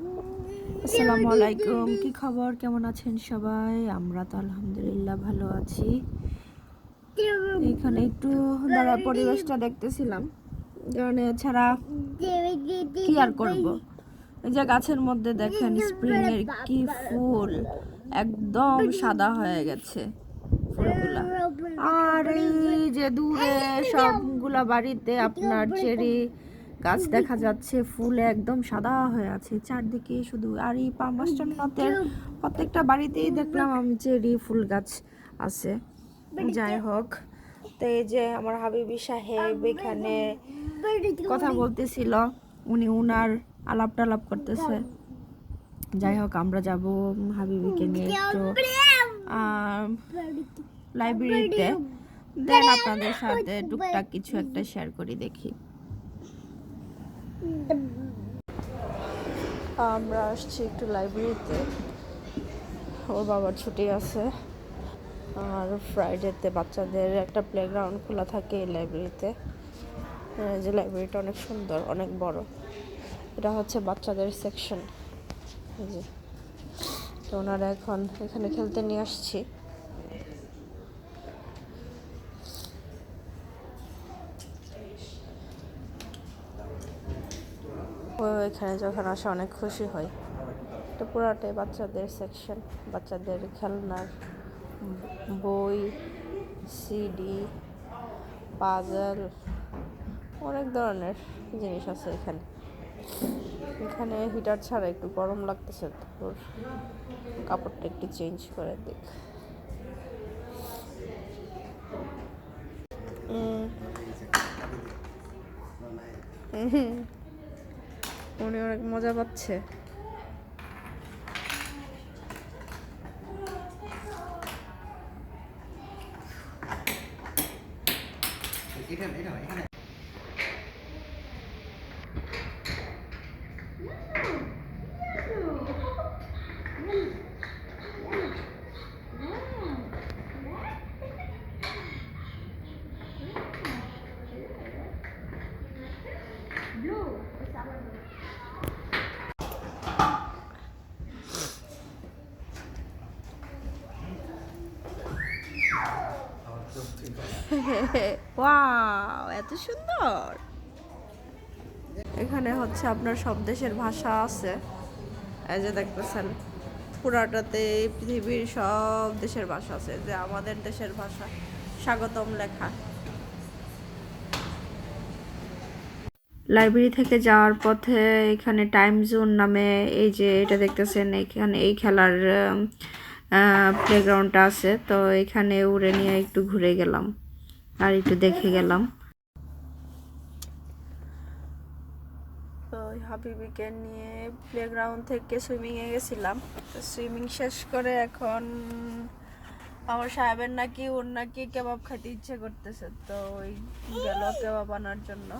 আসসালামু আলাইকুম, কি খবর? কেমন আছেন সবাই? আমরা তো আলহামদুলিল্লাহ ভালো আছি। এখানে একটু দাঁড়া, পরিবেশটা দেখতেছিলাম। কারণ এছাড়া কি আর করব? এই যে গাছের মধ্যে দেখেন স্প্রিং এর কি ফুল। একদম সাদা হয়ে গেছে ফুলগুলা। আর এই যে দূরে সবগুলা বাড়িতে আপনার চেরি গাছ দেখা যাচ্ছে, ফুলে একদম সাদা হয়ে আছে, চারদিকে শুধু আর এই পামাস্টার প্রত্যেকটা বাড়িতেই দেখলাম আমি চেরি ফুল গাছ আছে। যাই হোক, তো এই যে আমার হাবিবি সাহেব এখানে কথা বলতেছিল, উনি উনার আলাপ টালাপ করতেছে। যাই হোক, আমরা যাব হাবিবিকে নিয়ে একটু লাইব্রেরিতে দেন আপনাদের সাথে টুকটাক কিছু একটা শেয়ার করি দেখি। আমরা আসছি একটু লাইব্রেরিতে ওর বাবার ছুটি আছে। আর ফ্রাইডেতে বাচ্চাদের একটা প্লেগ্রাউন্ড খোলা থাকে এই লাইব্রেরিতে যে লাইব্রেরিটা অনেক সুন্দর, অনেক বড়। এটা হচ্ছে বাচ্চাদের সেকশন তো ওনারা এখন এখানে খেলতে নিয়ে আসছি। ও এখানে যখন আসে অনেক খুশি হয় তো পুরাটাই বাচ্চাদের সেকশন বাচ্চাদের খেলনার বই সিডি পাজল অনেক ধরনের জিনিস আছে এখানে। এখানে হিটার ছাড়া একটু গরম লাগতেছে, তোর কাপড়টা একটু চেঞ্জ করে দেখ। হুম উনি অনেক মজা পাচ্ছে। ওয়াও এত সুন্দর। এখানে হচ্ছে আপনার সব দেশের ভাষা আছে। এই যে দেখতেছেন, পুরাটাতে পৃথিবীর সব দেশের ভাষা আছে। যে আমাদের দেশের ভাষা, স্বাগতম লেখা। লাইব্রেরি থেকে যাওয়ার পথে এখানে টাইম জোন নামে এই যে এটা দেখতেছেন, এখানে এই খেলার প্লেগ্রাউন্ডটা আছে। তো এখানে উড়ে নিয়ে একটু ঘুরে গেলাম। আর একটু দেখে গেলাম। তো হাবিবিকে নিয়ে প্লেগ্রাউন্ড থেকে সুইমিংয়ে গেছিলাম। তো সুইমিং শেষ করে এখন আমার সাহেবের নাকি, ওর নাকি কেবাব খেতে ইচ্ছে করতেছে। তো ওই গেল কেবাব আনার জন্য।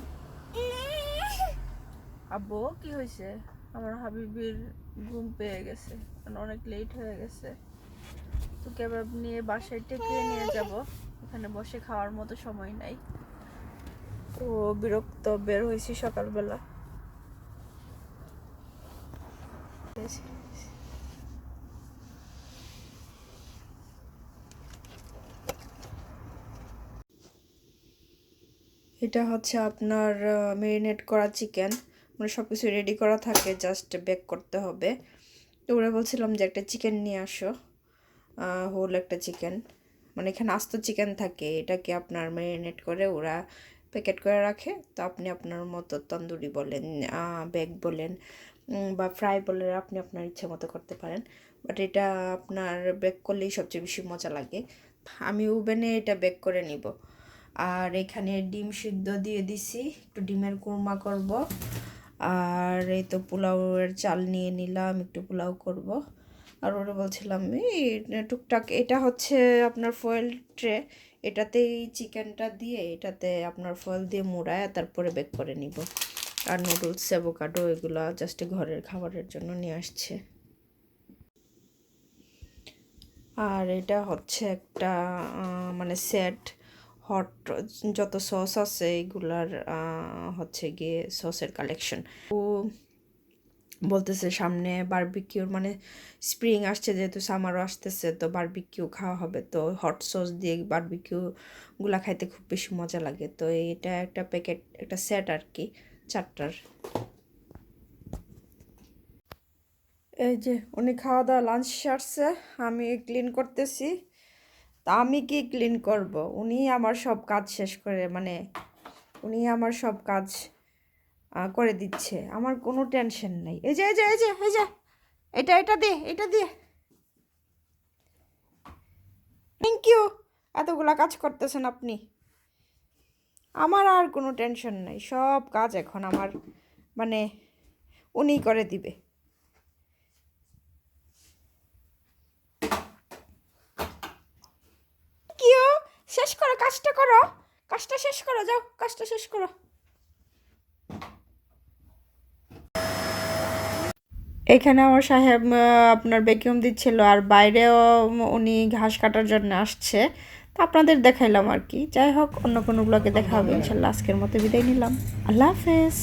আব্বু, কি হয়েছে আমার হাবিবির ঘুম পেয়ে গেছে। কারণ অনেক লেট হয়ে গেছে। তো কেবাব নিয়ে বাসায় টেকে নিয়ে যাব। এখানে বসে খাওয়ার মতো সময় নাই। তো বিরক্ত বের হয়েছি সকালবেলা। এটা হচ্ছে আপনার মেরিনেট করা চিকেন মানে সব কিছু রেডি করা থাকে জাস্ট বেক করতে হবে। তো ওরা বলছিলাম যে একটা চিকেন নিয়ে আসো। হোল একটা চিকেন মানে এখানে আস্ত চিকেন থাকে, এটাকে আপনার ম্যারিনেট করে ওরা প্যাকেট করে রাখে। তো আপনি আপনার মতো তন্দুরি বলেন বেগ বলেন বা ফ্রাই বলে আপনি আপনার ইচ্ছে মতো করতে পারেন। বাট এটা আপনার বেক করলেই সবচেয়ে বেশি মজা লাগে। আমি ওভেনে এটা বেক করে নিব। আর এখানে ডিম সিদ্ধ দিয়ে দিছি, একটু ডিমের কুরমা করব। আর এই তো পোলাওয়ের চাল নিয়ে নিলাম, একটু পোলাও করব। আর ওরা বলছিলাম, এই, টুকটাক, এটা হচ্ছে আপনার ফয়েল ট্রে এটাতেই চিকেনটা দিয়ে এটাতে আপনার ফয়েল দিয়ে মুড়ায়, তারপরে বেক করে নিব। আর নুডলস অ্যাভোকাডো এগুলো জাস্ট ঘরের খাবারের জন্য নিয়ে আসছে। আর এটা হচ্ছে একটা মানে সেট হট যত সস আছে এগুলার হচ্ছে গিয়ে সসের কালেকশন ও বলতেছে সামনে বারবিকিউর মানে স্প্রিং আসছে যেহেতু সামারও আসতেছে, তো বারবিকিউ খাওয়া হবে। তো হট সস দিয়ে বারবিকিউ গুলা খাইতে খুব বেশি মজা লাগে। তো এটা একটা প্যাকেট একটা সেট আর কি চারটার। এই যে উনি খাওয়া দাওয়া লাঞ্চ সারছে, আমি ক্লিন করতেছি। তা আমি কি ক্লিন করব? উনি আমার সব কাজ শেষ করে মানে উনি আমার সব কাজ করে দিচ্ছে। আমার কোনো টেনশন নেই। এই যে এই যে এই যে এই যে, এটা এটা দে, এটা দিয়ে থ্যাংক ইউ এতগুলা কাজ করতেছেন আপনি। আমার আর কোনো টেনশন নেই। সব কাজ এখন আমার মানে উনি করে দিবে। শেষ করো, কাজটা করো। কাজটা শেষ করো, যাও, কাজটা শেষ করো। এখানে আমার সাহেব আপনার ভ্যাকিউম দিচ্ছিল আর বাইরেও উনি ঘাস কাটার জন্য আসছে। তো আপনাদের দেখাইলাম আর কি। যাই হোক, অন্য কোনো ব্লগে দেখা হবে। ইনশাল্লাহ আজকের মতো বিদায় নিলাম। আল্লাহ হাফেজ।